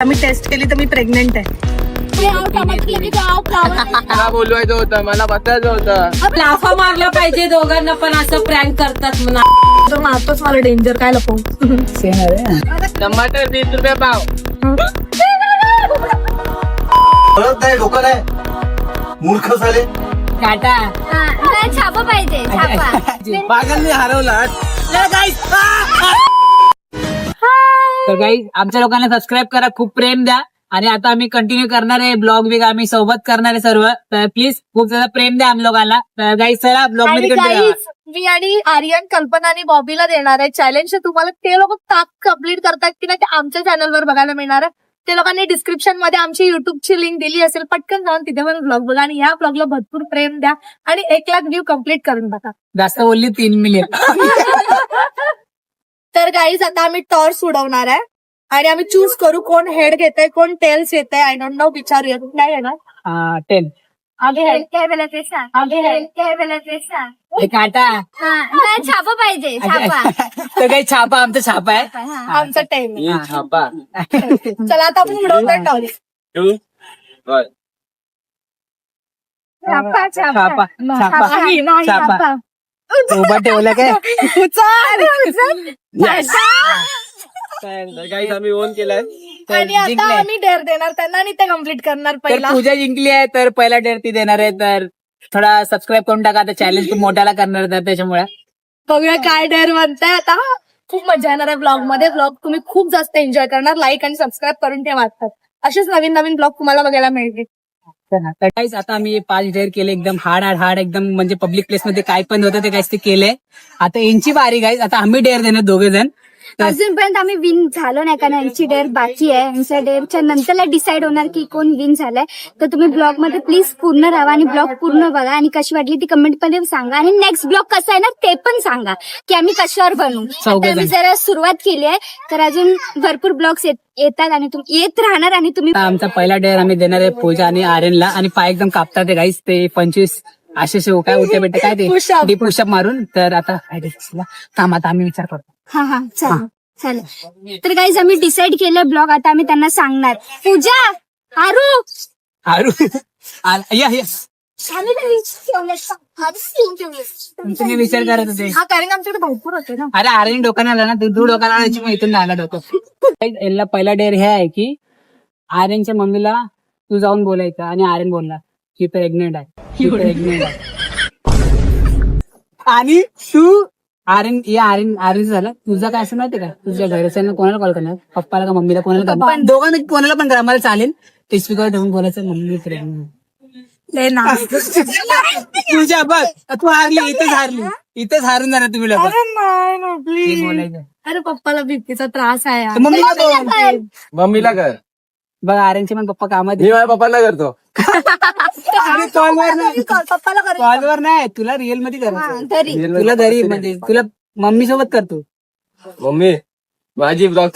आम्ही टेस्ट केली तर मी प्रेग्नेंट आहे. मला बोलवायचं होतं मला बसायचं होतं. लाफा मारला पाहिजे दोघांना पण असं प्रँक करतात म्हणा. तर मारतोच मला डेंजर काय लपवू टमाटर तीस रुपये पाव. कळत नाही डोकं नाही मूर्ख झाले. टाटा. छापा पाहिजे छापा. बागांनी हरवला तर काही आमच्या लोकांना सबस्क्राईब करा खूप प्रेम द्या. आणि आता आम्ही कंटिन्यू करणार आहे ब्लॉग बिग आम्ही सोबत करणार आहे सर्व. तर प्लीज खूप ज्यादा प्रेम द्या आम्ही लोकांना. तर काही चला ब्लॉग आणि मध्ये कंटिन्यू guys, मी आणि आर्यन कल्पना आणि बॉबीला देणार आहे चॅलेंज तुम्हाला ते लोक टास्क कंप्लीट करतात की नाही ते आमच्या चॅनलवर बघायला मिळणार आहे. ते लोकांनी डिस्क्रिप्शनमध्ये आमची युट्यूबची लिंक दिली असेल पटकन जाऊन तिथे पण ब्लॉग बघा आणि या ब्लॉगला भरपूर प्रेम द्या. आणि एक लाख व्ह्यू कंप्लीट करून बघा जास्त बोलली तीन मिलियन तर गाईज आता आम्ही टॉर्च उडवणार आहे. आणि आम्ही चूज करू कोण हेड घेतय कोण टेल्स येतंय आय डोंट नो विचारूया. नाही येणार टेन आम्ही head. काय वेळा ते सांग आम्ही head. काय वेळा ते सांग काटा हा, नाही, छापा पाहिजे छापा. तर काही छापा आमचा छापा आहे. हा. आमचं टेम छापा. चला आता आपण उडवतोय टॉर्च छापा छापा. छापा. छापा नाही, नाही, छापा. छापा. उभा ठेवला काय. काही आम्ही ओन केलाय. आणि आता जिंकले. आम्ही डेअर देणार त्यांना आणि ते कंप्लीट करणार तर पहिला. पूजा जिंकली आहे तर पहिला डेअर ती देणार आहे तर थोडा सबस्क्राईब करून टाका आता चॅलेंज खूप मोठ्याला करणार आहे तर त्याच्यामुळे. बघूया काय डेअर म्हणताय आता. खूप मजा येणार आहे ब्लॉगमध्ये. ब्लॉग तुम्ही खूप जास्त एन्जॉय करणार. लाईक आणि सबस्क्राईब करून ठेवा आता असेच नवीन नवीन ब्लॉग तुम्हाला बघायला मिळतील. तर आता आम्ही पाच डेअर केले एकदम हार्ड हार्ड हार्ड एकदम म्हणजे पब्लिक प्लेस मध्ये काय पण होतं ते काहीच ते केलंय. आता यांची बारी गाईज आता आम्ही डेअर देणार दोघे जण अजूनपर्यंत आम्ही विन झालो नाही कारण यांची डेअर बाकी आहे. यांच्या डेअरच्या नंतरला डिसाईड होणार की कोण विन झालाय. तर तुम्ही ब्लॉगमध्ये प्लीज पूर्ण राहा आणि ब्लॉग पूर्ण बघा. आणि कशी वाटली ती कमेंटमध्ये सांगा. आणि नेक्स्ट ब्लॉग कसा आहे ना ते पण सांगा. की आम्ही कशावर बनवू आता आम्ही जरा सुरुवात केली आहे. तर अजून भरपूर ब्लॉग्स येतात आणि तुम- येत राहणार आणि तुम्ही आमचा पहिला डेअर आम्ही देणार आहे पूजा आणि आर्यनला. आणि पाय एकदम कापतात ते पंचवीस असे असे काय उठे बेटे काय ते? Push-up. डी पुशअप मारून तर आता काय. थांब आता आम्ही विचार करतो. हा हा चालेल चालेल. तर काहीच आम्ही डिसाईड केलं ब्लॉग आता आम्ही त्यांना सांगणार. पूजा आरू! आरू? या या आम्ही घरी ठेवलेत. आधीच ठेवून ठेवलेत. तुम्ही विचार करत होते. हा कारण आमच्याकडे भरपूर होते ना. अरे आर्यन डोक्यानं आला ना तू तू डोक्याला आणायची मग इथून आला डोकं याला पहिला डेअर हे आहे की आर्यनच्या मम्मीला तू जाऊन बोलायचं आणि आर्यन बोलला की प्रेग्नेंट आहे. ही प्रेग्नेंट आहे. आणि तू आर्यन या आर्यन आर्यन झालं. तुझं काय असं माहितीये का? तुझ्या घरच्यांना कोणाला कॉल करणार? पप्पाला का मम्मीला कोणाला करणार? दोघांना कोणाला पण करा मला चालेल. ते स्पीकर ठेवून बोलायचं मम्मी ना तुझ्या बघ तू हारली इथेच हारली. इथेच हारून जाणार तुम्ही लोक. अरे नाही ना हे प्लीज बोलायचं. अरे पप्पाला बीपीचा त्रास आहे यार. तर मम्मीला बोल. मम्मीला कर. बघ आर्यनचे पण पप्पा कामात मी माझ्या पप्पाला करतो. कॉलवर नाही. पप्पाला करेल. कॉलवर नाही तुला रिअलमध्ये करायचं घरी तुला घरी म्हणजे तुला मम्मी सोबत करतो. मम्मी माझी ब्लॉग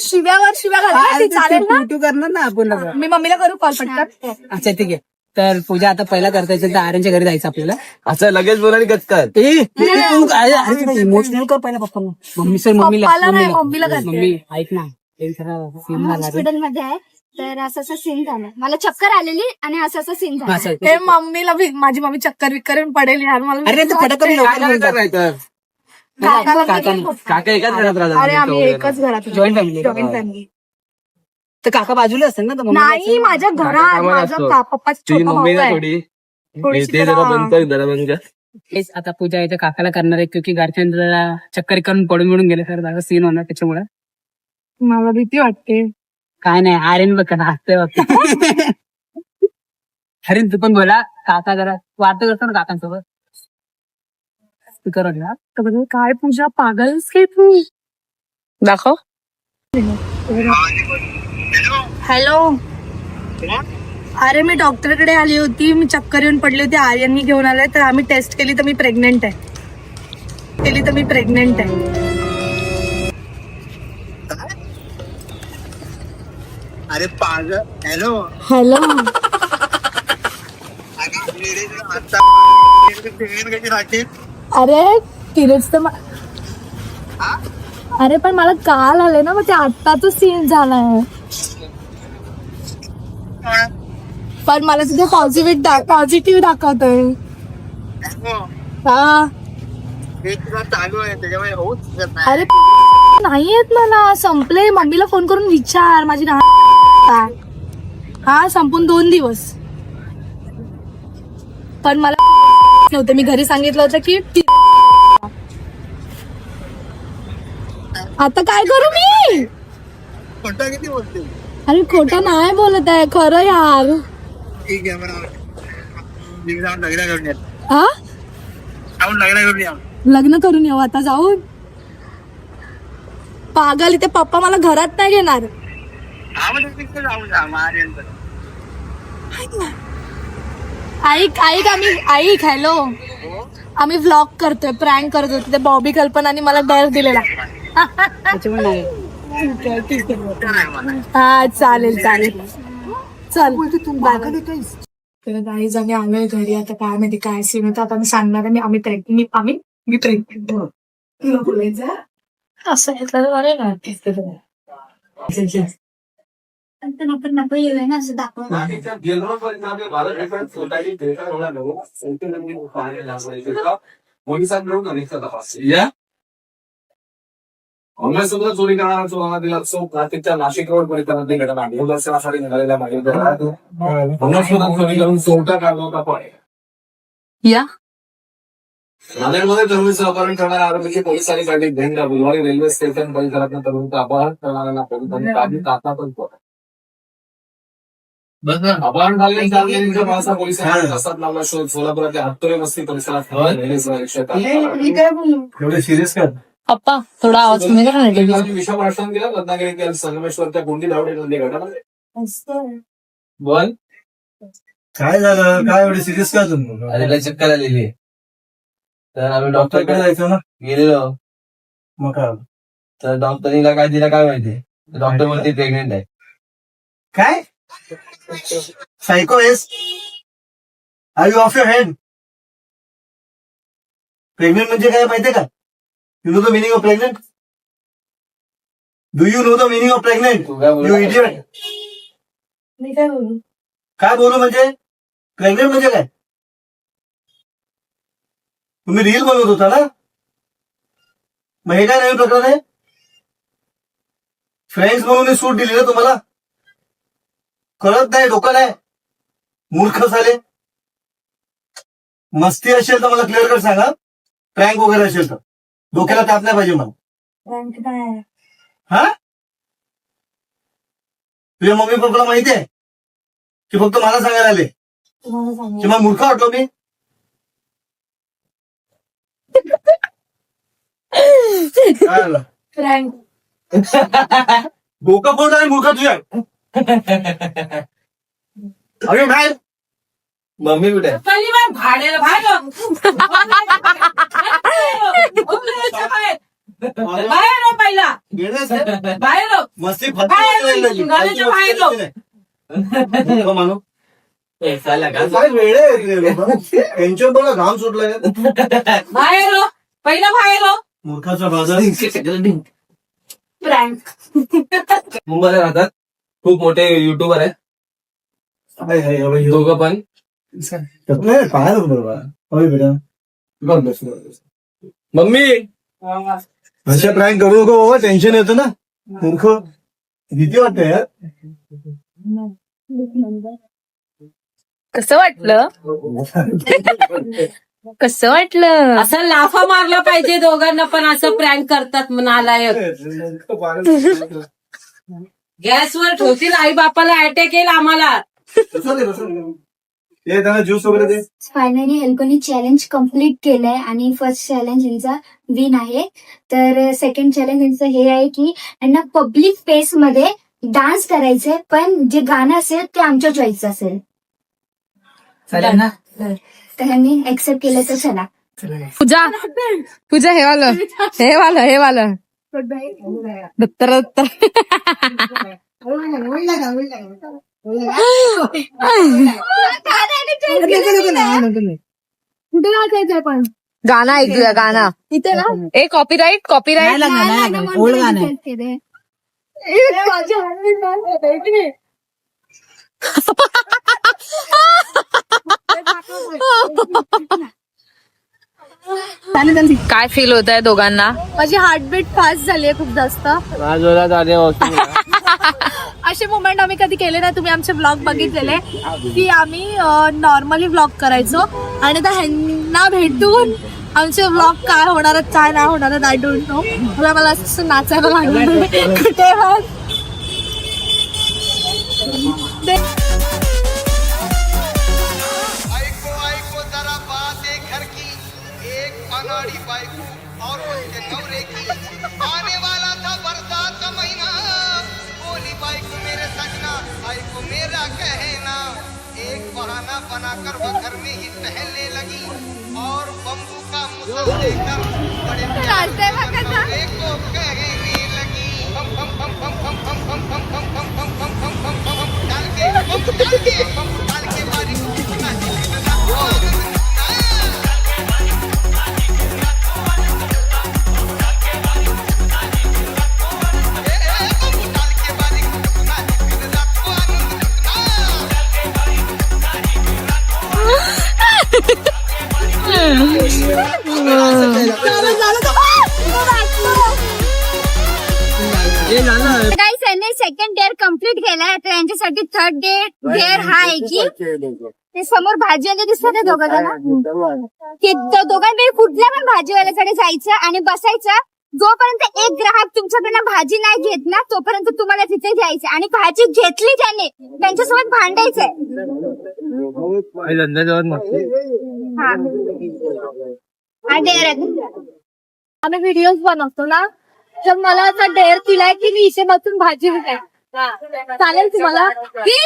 शिव्यावर शिव्या घाला ती चालेल ना? तू करणार ना आपण. मी मम्मीला करू कॉल पटकन. अच्छा ठीक आहे. तर पूजा आता पहिला करता येईल तर आर्यनच्या घरी जायचं आपल्याला. असं लगेच बोला आणि गचकत इमोशनल कर पहिला पप्पा मम्मी सर मम्मीला. पप्पाला नाही, मम्मीला करते. मम्मी ऐक ना. हॉस्पिटलमध्ये आहे तर असं असं सीन झालं. मला चक्कर आलेली आणि असं असं सीन झालं. असं. ते मम्मीला भी माझी मम्मी चक्कर विक्कर येऊन पडेल यार. मला अरे ते फटकन काकाला काका एकाच घरात अरे राहतात आम्ही एकच घरात. जॉईंट फॅमिली जॉईंट फॅमिली तर काका बाजूला असतात ना तर मम्मी नाही माझ्या घरात कामाला माझा असतो. का- पप्पाचा तुझी छोटा मम्मी भाऊ ना आहे. थोडी थोडीशी ते जरा जरा- बंद कर जरा बंद कर. हेच आता पूजा याच्या काकाला करणार आहे क्योंकि घरच्यांना चक्कर करून पडून मिळून गेले सर. सीन होणार त्याच्यामुळे. मला भीती वाटते. काय नाही आर्यन बघ कसा हसतोय बघ हरिन तू पण बोला. काका जरा वार्ता करतो ना काकांसोबत. स्पीकर ना. तर म्हणजे काय पूजा पागलच की तू? दाखव. हॅलो. अरे मी डॉक्टरकडे आली होती. मी चक्कर येऊन पडली होती. आर्यननी घेऊन आलाय. तर आम्ही टेस्ट केली तर मी प्रेग्नेंट आहे. केली तर मी प्रेग्नेंट आहे. अरे पाग हॅलो हॅलो अरे पिरियड्स तर अरे पण मला काल आले ना मग ते आत्ताच सीन झालाय. पण मला तिथे पॉझिटिव्ह पॉझिटिव्ह दाखवतोय. हा. चालू आहे अरे नाही. येत मला. संपले मम्मीला फोन करून विचार. माझी ना हा संपून दोन दिवस. पण मला नव्हतं. मी घरी सांगितलं होतं की आता काय करू मी? खोटा किती बोलते? अरे खोटं नाही बोलत आहे. खरं यार. ठीक आहे बरोबर मी जाऊन लग्न करून येत. हा? जाऊन लग्न करून या. लग्न करून येऊ आता जाऊन. पागल इथे पप्पा मला घरात नाही घेणार. ऐक ऐक आम्ही ऐक हॅलो. आम्ही व्लॉग करतोय प्रँक करतोय तिथे बॉबी कल्पनाने मला डर दिलेला. हा चालेल चालेल. चल. तर गाईज आम्ही आलोय घरी आता काय माहिती काय सीन होतं. आता मी सांगणार आहे आम्ही प्रेग्नेंट मी आम्ही मी प्रेग्नेंट तुला बोलायचं? असं घेतलं अरे ना ना असं सुद्धा चोरी करणारा चोरांना दिला असो नाशिकच्या नाशिक रोड परिसरात ही घटना निदर्शनासाठी निघालेल्या मागील सुद्धा चोरी करून चोरटा काढला होता पण. या. नांदेडमध्ये तरुणीचं अपहरण करणाऱ्या आरोपीची पोलिसांनी काढली झेंडा बुधवारी रेल्वे स्टेशन परिसरात तरुणीचं अपहरण करणाऱ्यांना पोलिसांनी काढली. अपहरण सोलापुरातल्या हत्तोरे वस्ती परिसरात रेल्वे रिक्षात एवढे सिरियस का? पप्पा थोडा आवाज कमी करा ना विषम भाषण दिलं रत्नागिरीतील संगमेश्वरच्या गोंडी धावडे नदी बोल. काय झालं? काय एवढे सिरियस का तुम्ही अरे काय चक्कर आलेली आहे. तर आम्ही डॉक्टरकडे डॉक्टरकडे जायचं ना? गेलेलो. मग काय? तर डॉक्टरला काय दिलं काय माहिती? डॉक्टर म्हणते प्रेग्नेंट आहे. काय? Psycho as are you off your head pregnant म्हणजे काय माहितीये का? You know the meaning of pregnant do you know the meaning of pregnant you idiot मी काय बोलू? काय बोलू म्हणजे प्रेग्नेंट म्हणजे काय तुम्ही रील बनवत होता ना? मग हे काय नवीन प्रकार आहे फ्रेंड्स म्हणून सूट दिली ना तुम्हाला? कळत नाही डोकं नाही. मूर्ख झाले. मस्ती असेल तर मला क्लिअर कर सांगा. प्रँक वगैरे असेल तर. डोक्याला ताप नाही पाहिजे मला. हा? तुझ्या मम्मी पप्पाला माहिती आहे? की फक्त मला सांगायला आले? की मग मूर्ख वाटलो मी? डोकं फोड आहे मूर्ख तुझ्या. अरे बाहेर मम्मी कुठे? आहे? बाहेर बाहेर बाहेर हो पहिला. गेलेच आहे. बाहेर हो. मस्ती बाहेर हो. मानू. का? काय वेळ आहे त्यांच्या बघा घाम सुटलाय बाहेर हो पहिला बाहेर हो मूर्खाचा बाजार. प्रँक मुंबईला राहतात? खूप मोठे युट्यूबर आहे. दोघं पण. नाही, पाहायला बरोबर. होय बेटा मम्मी! अशा प्रँक करू नको बाबा टेन्शन येतं ना. मूर्ख. भीती वाटते यार. कसं वाटलं? कसं वाटलं? असं लाफा मारला पाहिजे दोघांना पण असं प्रँक करतात म्हणालायक. गॅसवर ठेवतील आई बापाला अटॅक येईल आम्हाला. ते त्यांना ज्यूस वगैरे दे. फायनली हेल्कोनी चॅलेंज कंप्लीट केलंय आणि फर्स्ट चॅलेंज यांचा विन आहे. तर सेकंड चॅलेंज यांचं हे आहे की यांना पब्लिक प्लेस मध्ये डान्स करायचंय पण जे गाणं असेल ते आमच्या चॉईसचं असेल. चालेल ना. तर ह्यांनी एक्सेप्ट केलं तर चला. पूजा पूजा हे वालं. हे वालं हे वालं. दत्तर दत्तर कुठे नाचायचंय पण गाणं ऐकूया गाणं इथे ना ए कॉपीराईट कॉपीराईट ओल्ड गाणं आहे. काय फील होत आहे दोघांना? माझी हार्टबीट फास्ट झाली आहे खूप जास्त. असे मुवमेंट आम्ही कधी केले नाही. तुम्ही आमचे ब्लॉग बघितलेले. की आम्ही नॉर्मली ब्लॉग करायचो. आणि आता ह्यांना भेटून आमचे ब्लॉग काय होणार आहेत, काय नाही होणार आय डोंट नो मला मला असं नाचायला लागलं. कुठे अनाड़ी बाइको और उसके नवरे की आने वाला था बरसात का महीना बोली बाइको मेरे सजना आइको मेरा कहना एक बहाना बनाकर वह घर में ही टहलने लगी और बम्बू का मुसल लेकर बड़े नवरे को कहने लगी बम बम बम बम बम बम बम बम बम बम बम बम बम बम बम बम डाल के बम डाल के सेकंड डेअर कंप्लीट केलाय तर यांच्यासाठी थर्ड डे डेअर हा आहे की? ते समोर भाजीवाले दिसतात दोघं जण? की तो दोघांपैकी कुठल्या पण भाजीवाल्याकडे जायचं आणि बसायचं जोपर्यंत एक ग्राहक तुमच्याकडनं भाजी नाही घेत ना तोपर्यंत तुम्हाला तिथे घ्यायचं आणि भाजी घेतली त्याने त्यांच्यासोबत भांडायचंय. हा. डेअर आम्ही व्हिडिओज बनवतो ना. तर मला असा डेअर दिलाय की मी इथे बसून भाजी विकाय चालेल तुम्हाला? की?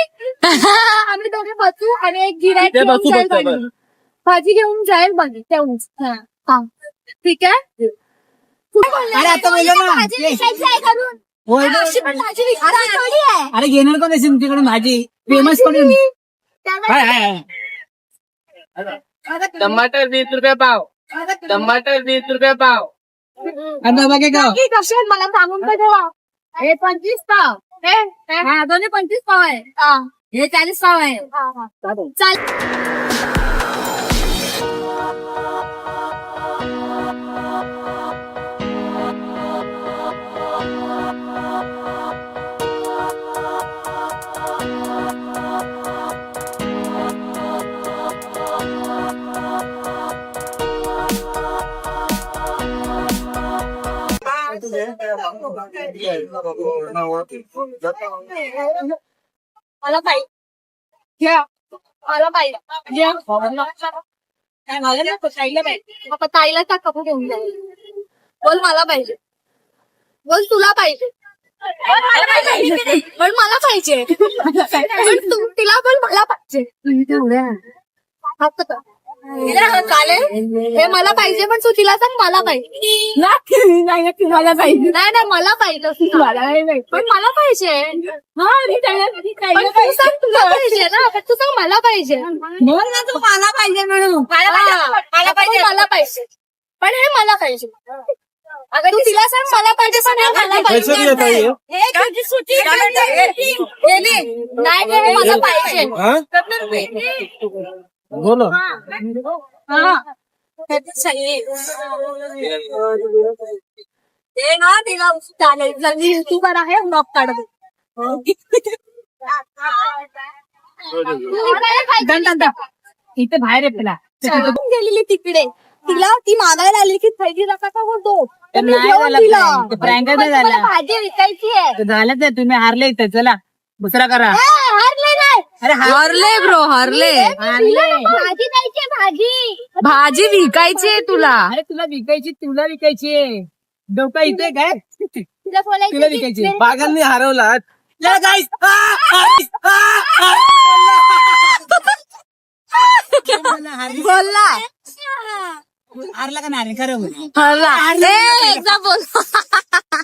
आम्ही दोघे बसू आणि एक गिरायक ते घेऊन बसू जाईल फक्त भाजी. भाजी घेऊन जाईल भाजी तेवढीच. हा. ठीक आहे? अरे आता बोललो ना. भाजी विकायची आहे करून. होय ना? अशी पण भाजी विकायची थोडी आहे? अरे घेणार कोण असेल तुमच्याकडे भाजी? फेमस कोण हाय, हाय, हाय. टमाटर वीस रुपये पाव. टमाटर वीस रुपये पाव. आता बघे का की कसे आहेत मला सांगून तर ठेवा. हे पंचवीस पाव. हे दोन्ही पंचवीस पाव आहे. हा. हे चाळीस पाव आहे. हा, मला पाहिजे मला पाहिजे ताईला त्या घेऊन जाईल बोल मला पाहिजे बोल तुला पाहिजे पण मला पाहिजे तिला पण मला पाहिजे चालेल. हे मला पाहिजे पण तू तिला सांग मला पाहिजे. नाही तुम्हाला पाहिजे नाही नाही मला पाहिजे पण मला पाहिजे. पण तू सांग तुला पाहिजे ना. पण तू सांग मला पाहिजे. बोल ना तू मला पाहिजे म्हणून. मला पाहिजे. मला पाहिजे. पण हे मला पाहिजे. अगर तू तिला सांग मला पाहिजे पण हे मला पाहिजे. हे. तुझी सुट्टी हे. घे. नाही हे मला पाहिजे हा. हे सही आहे. ते ना तिला चालेल. जल्दी युट्यूबर आहे काढत. इथे बाहेर आहे तुला. चालून गेलेली तिकडे. तिला ती मागायला आली की थैली नका का बोलतो तर नाही झाला प्रँक झाला. भाजी विकायची आहे. तर झालं तर तुम्ही हारले इथे. चला. दुसरा करा. अरे हरले ब्रो हरले। भाजी द्यायची भाजी. भाजी विकायची आहे तुला. अरे तुला विकायची तुला विकायची आहे. डोका इथे काय तुला बोलायचं तुला की विकायची बागांनी हरवला बोलला. हारला. का नाही खरं बोल. हरला. ए, एकदा बोल.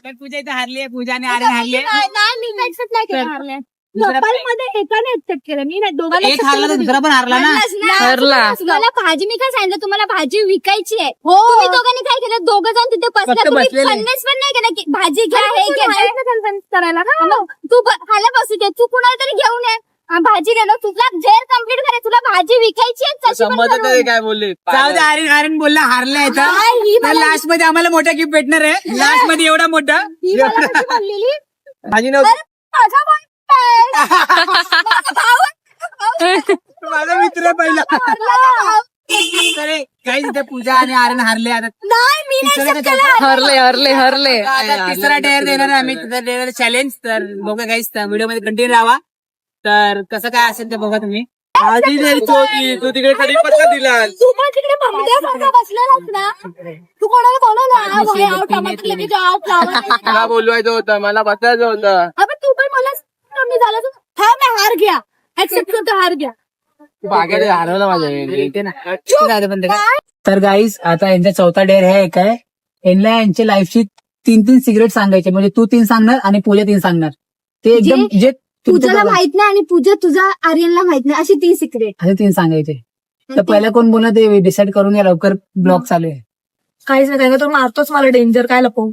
तर पूजा इथे हारली आहे पूजा आणि आर्यन हारली आहे. नाही, नाही, मी accept नाही केलं तर- हरले. दुसरा मध्ये एकाने एक्सेप्ट केलं? मी नाही दोघांना एक हारला तर दुसरा पण हारला ना. हरलाच नाही. हरला. तुम्हाला भाजी मी काय सांगितलं? तुम्हाला भाजी विकायची आहे. हो. तुम्ही दोघांनी काय केलं? दोघं जण तिथे बसला फक्त तुम्ही बसलेले. कन्व्हिन्स पण नाही केलं की भाजी घ्या हे घ्या करायला का? मग तू ब- ह्याला बसू दे. तू कुणाला तरी घेऊन ये. भाजी देणार तुला झेर कंप्लीट करायचं. तुला भाजी विकायची आहे. तशी पण काय बोलले. जाऊ दे आर्यन आर्यन बोलला हारलाय काय ही तर मला- लास्टमध्ये आम्हाला मोठा गिफ्ट भेटणार आहे. लास्टमध्ये एवढा मोठा. ही मला कशी बोललेली? माझी नव्हती अरे, माझा boyfriend. माझा भाऊ. माझा मित्र पहिला. अरे काही तिथे पूजा आणि आर्यन हारले आता. नाही नाही. हरले. हरले? हरले आता तिसरा डेअर देणार आहे आम्ही. तिसरा डेअर चॅलेंज तर बघा काहीच व्हिडिओमध्ये कंटिन्यू राहा तर कसं काय असेल ते बघा तुम्ही. आधी होती तू तिकडे कधी पत्ता दिला तू पण तिकडे भांड्यासारखा बसलेलास ना. तू कोणाला आव टमाटर लगेच आव बोलवायचं होतं मला बसायचं होतं. अबे तू पण मला कमी झालं तर हा मी हार घ्या. ऍक्सेप्ट करतो हार घ्या. हरवलं येते ना. तर गाईज आता यांचा चौथा डेअर हे एक आहे. यांना यांच्या लाईफची तीन तीन सिगरेट सांगायचे. म्हणजे तू तीन सांगणार आणि पूजा तीन सांगणार. ते एकदम जे पूजाला बघा, माहीत नाही आणि पूजा तुझा आर्यनला माहीत नाही. अशी ती सिक्रेट असे तीन सांगायचे. तर पहिला कोण बोलणार ते डिसाईड करून या लवकर ब्लॉग चालू आहे. काहीच नाही काय तो मारतोच मला डेंजर काय लपवू?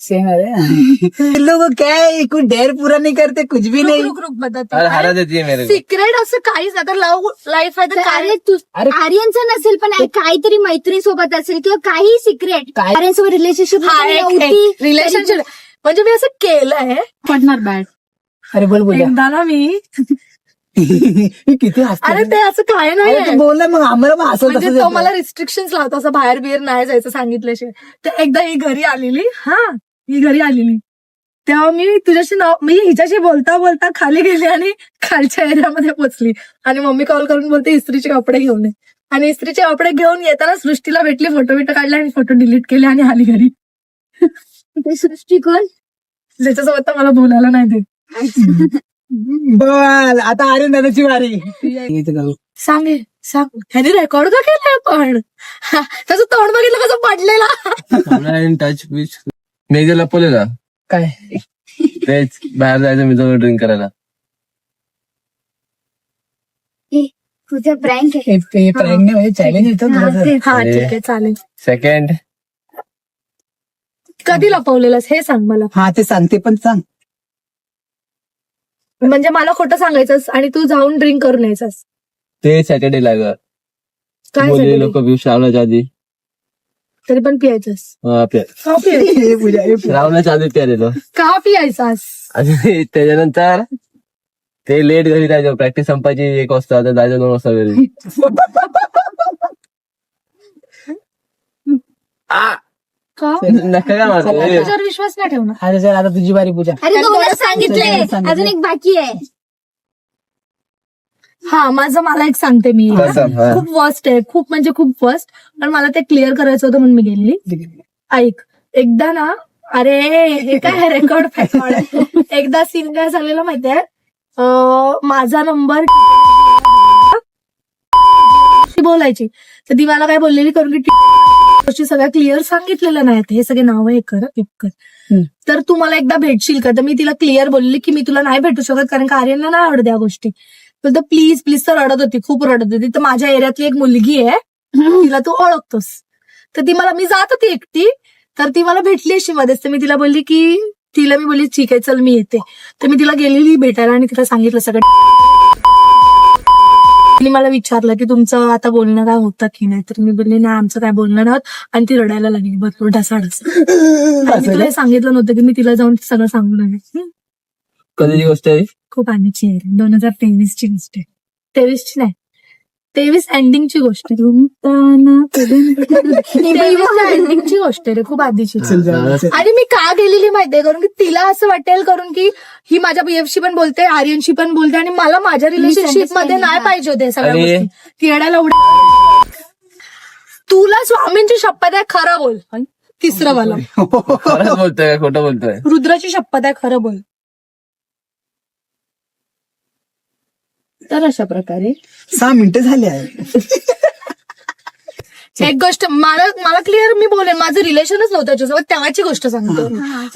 सेम अरे लोग क्या है कुछ डेअर पूरा नहीं करते कुछ भी नहीं. रुक रुक बदलते. अरे हरा देते मेरे को. सिक्रेट असं काहीच नाही तर लव्ह लाईफ आहे तर काय अरे तू अरे आर्यनचं नसेल पण काहीतरी मैत्रीण सोबत असेल किंवा काही सिक्रेट काय? आर्यन सोबत रिलेशनशिप रिलेशनशिप म्हणजे मी असं केलंय. पडणार बॅड अरे बोल. एकदा ना मी किती हसते अरे ते असं काय तू नाही बोल ना मग आम्हाला मग असं म्हणजे तो मला रिस्ट्रिक्शन लावतो असं बाहेर बिहेर नाही जायचं सांगितल्याशिवाय. तर एकदा ही घरी आलेली हा ही घरी आलेली. तेव्हा मी तुझ्याशी नाव मी हिच्याशी बोलता बोलता खाली गेली आणि खालच्या एरियामध्ये पोचली. आणि मम्मी कॉल करून बोलते इस्त्रीचे कपडे घेऊन ये. आणि इस्त्रीचे कपडे घेऊन येताना सृष्टीला भेटली फोटो बिटो काढले आणि फोटो डिलीट केले आणि आली घरी. दृष्टिकोन ज्याच्यासोबत तर मला बोलायला नाही देत. बोल आता आर्यन दादाची वारी. सांगे सांग. ह्याने रेकॉर्ड का केलाय पण त्याचं तोंड बघितलं कसं पडलेला? टच विच मी जे लपवलेलं. काय? तेच बाहेर जायचं मी जवळ ड्रिंक करायला. तुझं प्रँक आहे. प्रँक नाही चॅलेंज येतो. हा ठीक आहे चालेल. सेकंड कधी लपवलेलंस? हे सांग मला. हा ते सांगते पण सांग. म्हणजे मला खोटं सांगायचंस आणि तू जाऊन ड्रिंक करून यायचंस. ते सॅटर्डे ला ग. काय? लोक आधी. तरी पण पियायचंस. हा, पे- का आधी का पियायचास? आणि त्याच्यानंतर ते लेट घरी जायचं. प्रॅक्टिस संपायची एक वाजता आता जायचं दोन वाजता घरी. आ, का. तुझ्यावर विश्वास नाही ठेवणार. आता चल आता तुझी बारी पूजा. अरे दोनच सांगितले सांगितले. अजून एक बाकी आहे. हा माझं मला एक सांगते मी? हा. खूप वर्स्ट आहे. खूप म्हणजे खूप वर्स्ट पण मला ते क्लिअर करायचं होतं म्हणून मी गेलेली. ऐक एकदा ना अरे हे काय रेकॉर्ड रेकॉर्ड एकदा सीन काय झालेलं माहितीये? अं, माझा नंबर ती बोलायची. तर ती मला काय बोललेली? करून की सगळ्या क्लिअर सांगितलेल्या नाहीत. हे सगळे नाव हे कर कर. तर तू मला एकदा भेटशील का? तर मी तिला क्लिअर बोलली की मी तुला नाही भेटू शकत कारण का आर्यनला नाही आवडत या गोष्टी. तर प्लीज प्लीज तर रडत होती खूप रडत होती. तर माझ्या एरियातली एक मुलगी आहे तिला तू ओळखतोस. तर ती मला मी जात होती एकटी तर ती मला भेटली अशी मध्येच. तर मी तिला बोलली की तिला मी बोलली ठीक आहे चल मी येते. तर मी तिला गेलेली भेटायला आणि तिला सांगितलं सगळं. तिने मला विचारलं की तुमचं आता बोलणं काय होतं की नाही? तर मी बोलली नाही आमचं काय बोलणं नव्हत आणि ती रडायला लागली भरपूर ढसाढस. तिला सांगितलं नव्हतं की मी तिला जाऊन सगळं आले. हम्म. कधीची गोष्ट आहे खूप आधीची आहे. दोन हजार तेवीस ची गोष्ट आहे तेवीस ची नाही. तेवीस एंडिंगची गोष्ट आहे. एंडिंगची गोष्ट आहे रे खूप आधीची. आणि मी का गेलेली माहितीये कारण की तिला असं वाटेल करून की ही माझ्या बीएफशी पण बोलते आर्यनशी पण बोलते आणि मला माझ्या रिलेशनशिपमध्ये नाही पाहिजे होते सगळ्या. गोष्टी. ती येण्याला उड्या तुला स्वामींची शपथ आहे खरं बोल. तिसरं बोलतोय का? खोटं बोलतोय? रुद्राची शपथ आहे खरं बोल. तर अशा प्रकारे. सहा मिनिटं झाली आहे. एक गोष्ट मला मला क्लिअर मी बोलेन माझं रिलेशनच नव्हतं त्याच्यासोबत तेव्हाची गोष्ट सांगतो.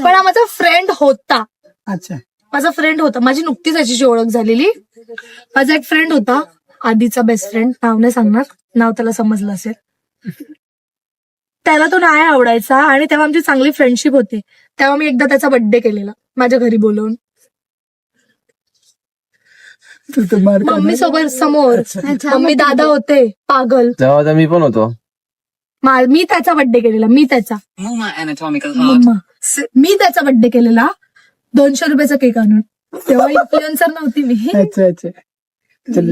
पण हा माझा फ्रेंड होता. अच्छा. माझा फ्रेंड होता. माझी नुकतीच याची ओळख झालेली. माझा एक फ्रेंड होता आधीचा बेस्ट फ्रेंड नाव नाही सांगणार. नाव त्याला समजलं असेल. त्याला तो नाही आवडायचा आणि तेव्हा आमची चांगली फ्रेंडशिप होती. तेव्हा मी एकदा त्याचा बर्थडे केलेला. माझ्या घरी बोलवून. मम्मी सोबत समोर. मम्मी दादा होते. पागल. तेव्हा तर मी पण होतो. मा- मी त्याचा बर्थडे केलेला मी त्याचा. मम्मा. स- मी त्याचा बर्थडे केलेला दोनशे रुपयाचा केक आणून. तेव्हा इन्फ्लुएन्सर नव्हती मी. अच्छा अच्छा. चल.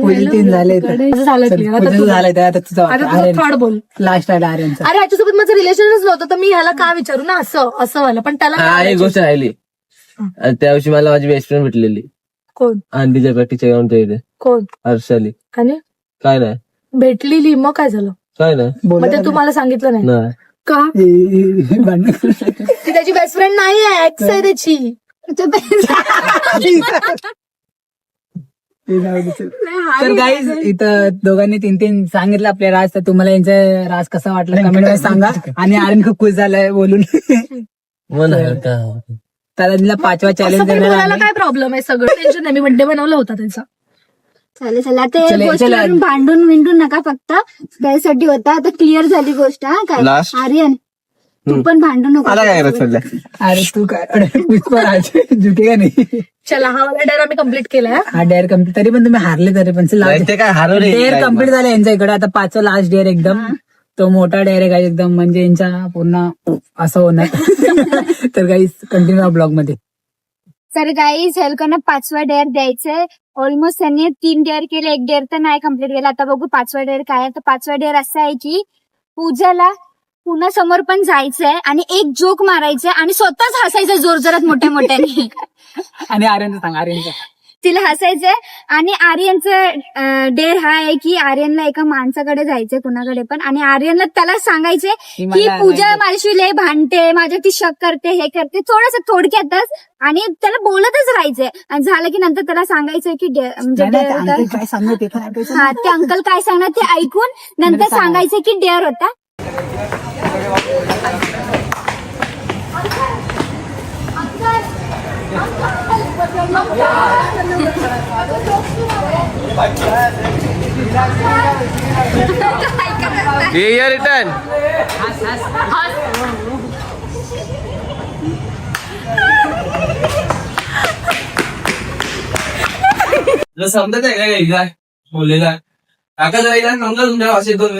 पुढे तीन झाले तर. असं झालं चल, clear. आता पुढे तू- झालंय तर. आता तुझं आता तुझं थर्ड बोल. लास्ट आहे आर्यनचा. अरे ह्याच्यासोबत माझं रिलेशनच नव्हतं तर मी ह्याला का विचारू ना? असं असं वाला. पण त्याला काय हा एक? गोष्ट राहिली. आणि त्या दिवशी मला माझी बेस्ट फ्रेंड भेटलेली. कोण? आंटीच्या प्रॅक्टिसच्या ग्राउंडच्या इथे कोण? हर्षाली. आणि? काय नाही. भेटलेली मग काय झालं? काय नाही. मग ते तुम्हाला सांगितलं नाही. नाही. का? ती त्याची बेस्ट फ्रेंड नाही आहे एक्स आहे त्याची. तर गाईज इथं दोघांनी तीन तीन सांगितलं आपले राज तर तुम्हाला यांचा राज कसा वाटला कमेंटमध्ये सांगा. आणि आर्यन खूप खुश झालाय बोलून. मन हलका त्याला तिला पाचवा असं चॅलेंज पण देणार बोलायला आम्ही. काय प्रॉब्लेम आहे? सगळं टेन्शन नाही. मी बर्थडे बनवला होता त्याचा. चालेल चला ते चला, गोष्टीवरून चला. भांडून विंडून नका फक्त. त्यासाठी होता. आता क्लिअर झाली गोष्ट हा काय? Last. आर्यन तू पण भांडू नको. मला काय करत सध्या अरे तू काय? अरे, पुष्पा राज झुकेगा नाही? चला हा वाला डेअर आम्ही कंप्लीट केलाय हा. डेअर कंप्लीट तरी पण तुम्ही हारले तरी पण. ते काय हरवले डेअर कंप्लीट झालं यांच्या इकडे. आता पाचवा लास्ट डेअर एकदम. तो मोठा डेअर आहे काही एकदम म्हणजे यांच्या पूर्ण असं होणार. तर काही कंटिन्यू ब्लॉगमध्ये. तर गाईज हेल्कोना पाचवा डेअर द्यायचंय ऑलमोस्ट त्यांनी तीन डेअर केले एक डेअर तर नाही कंप्लीट केला. आता बघू पाचवा डेअर काय आहे. तर पाचवा डेअर असा आहे की पूजाला पुन्हा समोर पण जायचंय आणि एक जोक मारायचंय आणि स्वतःच हसायचं जोर जोरात मोठ्या मोठ्याने. आणि आर्यनचं सांग आर्यनचं. तिला हसायचंय. आणि आर्यनचं डेअर हा आहे की आर्यनला एका माणसाकडे जायचंय कुणाकडे पण. आणि आर्यनला त्याला सांगायचंय की पूजा माझ्याशी लय भांडते माझ्या ती शक करते हे करते. थोडस थोडक्यातच आणि त्याला बोलतच राहायचंय. आणि झालं की नंतर त्याला सांगायचंय की म्हणजे uncle हा ते अंकल काय सांगणार ते ऐकून नंतर सांगायचं की डेअर होता. रिटर्न समजत आहे काय काय बोललेला? काका जायला नंतर तुमच्या भाषेत दोन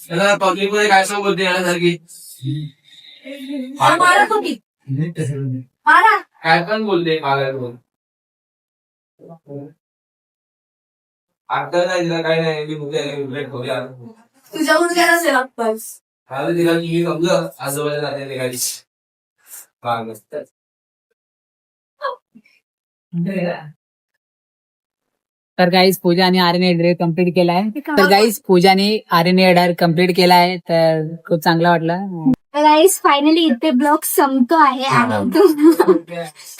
त्याला पब्लिकमध्ये काय सांग बोलते यासारखी मारा तुम्ही मारा काय पण बोलते मागायला बोल. आता नाही तिला काय नाही मी नसेल आत्ताच. आता तिला मी समजलं आजोबाला जाते. तर गाईज पूजा आणि आर्यने ड्रेस कंप्लीट केलाय. तर गाईज पूजाने आर्यने डायर कंप्लीट केलाय. तर खूप चांगला वाटला. गाईज फायनली इथे ब्लॉग संपतो आहे आणि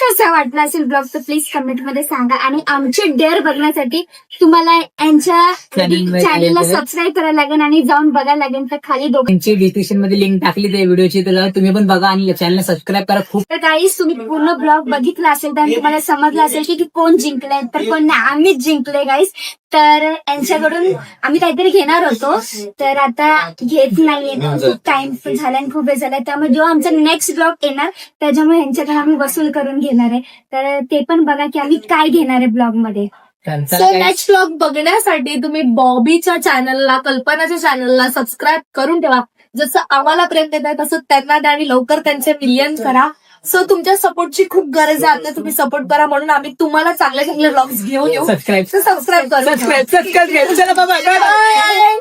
कसा वाटला असेल ब्लॉग तर प्लीज कमेंटमध्ये सांगा. आणि आमचे डेअर बघण्यासाठी तुम्हाला यांच्या चॅनलला. सबस्क्राईब करायला लागेल आणि जाऊन बघायला लागेल. तर खाली दोघ त्यांची डिस्क्रिप्शनमध्ये लिंक टाकली त्या व्हिडिओची तर तुम्ही पण बघा आणि चॅनल सबस्क्राईब करा. खूप तर गाईज तुम्ही पूर्ण ब्लॉग बघितला असेल तर तुम्हाला समजलं असेल की की कोण जिंकलंय. तर कोण नाही आम्हीच जिंकले गाईज तर यांच्याकडून आम्ही काहीतरी घेणार होतो. तर आता घेत नाहीये. खूप टाइम झाला आणि खूप वेळ झालाय. त्यामुळे जेव्हा आमचा नेक्स्ट ब्लॉग येणार त्याच्यामुळे यांच्याकडून आम्ही वसूल करून घेणार आहे. तर ते पण बघा की आम्ही काय घेणार आहे ब्लॉगमध्ये. सो नेक्स्ट ब्लॉग बघण्यासाठी तुम्ही बॉबीच्या चॅनलला कल्पनाच्या चॅनलला सबस्क्राईब करून ठेवा. जसं आम्हाला प्रेम देत आहे तसं त्यांना द्या आणि लवकर त्यांचे मिलियन करा. सो तुमच्या सपोर्टची खूप गरज आहे. आता तुम्ही सपोर्ट करा म्हणून आम्ही तुम्हाला चांगले चांगले ब्लॉग्स घेऊन येऊ. सबस्क्राईब सबस्क्राईब करू सबस्क्राईब सबस्क्राईब बाय.